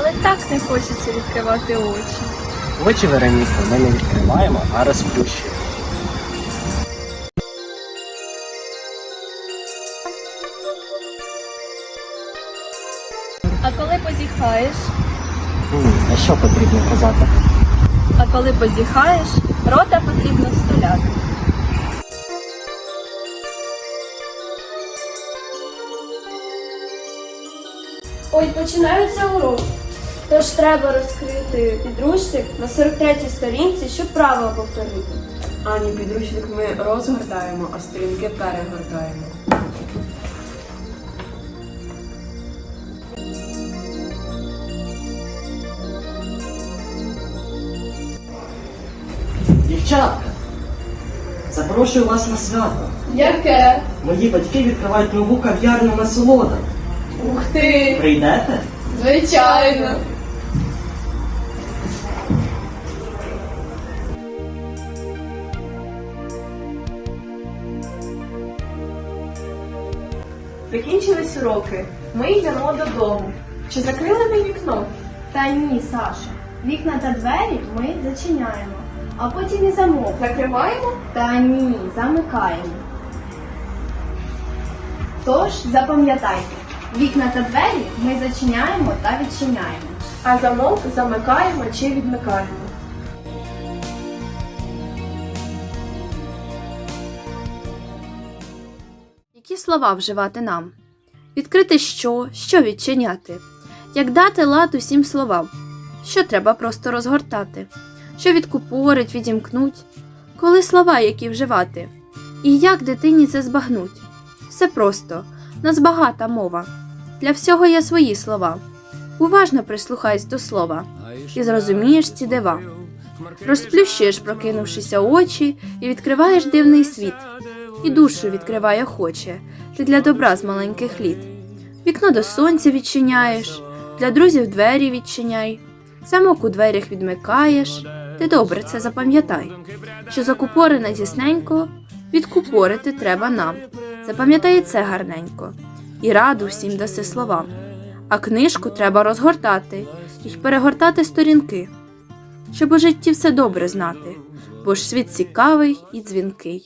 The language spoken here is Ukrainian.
не хочеться відкривати очі. Очі Вероніка ми не відкриваємо, а розплющуємо. А коли позіхаєш, М, А що потрібно казати? а коли позіхаєш, рота потрібно столяти. Ой, починається урок. Тож треба розкрити підручник на 43-й сторінці, щоб правила повторити. Ані, підручник ми розгортаємо, а сторінки перегортаємо. Дівчатка, запрошую вас на свято. Яке? Мої батьки відкривають нову кав'ярню насолода. Ух ти! Прийдете? Звичайно! Закінчились уроки. Ми йдемо додому. Чи закрили ми вікно? Та ні, Саша. Вікна та двері ми зачиняємо, а потім і замок. Закриваємо? Та ні, замикаємо. Тож запам'ятайте, вікна та двері ми зачиняємо та відчиняємо. А замок замикаємо чи відмикаємо. Які слова вживати нам? Відкрити що, що відчиняти? Як дати лад усім словам? Що треба просто розгортати? Що відкупорить, відімкнуть? Коли слова які вживати? І як дитині це збагнуть? Все просто, нас багата мова. Для всього є свої слова. Уважно прислухайся до слова і зрозумієш ці дива. Розплющуєш, прокинувшися очі, і відкриваєш дивний світ і душу відкриває хоче, ти для добра з маленьких літ. Вікно до сонця відчиняєш, для друзів двері відчиняй, замок у дверях відмикаєш, ти добре це запам'ятай, що закупорене тісненько, відкупорити треба нам. Запам'ятай це гарненько, і раду всім даси словам. А книжку треба розгортати і перегортати сторінки, щоб у житті все добре знати, бо ж світ цікавий і дзвінкий.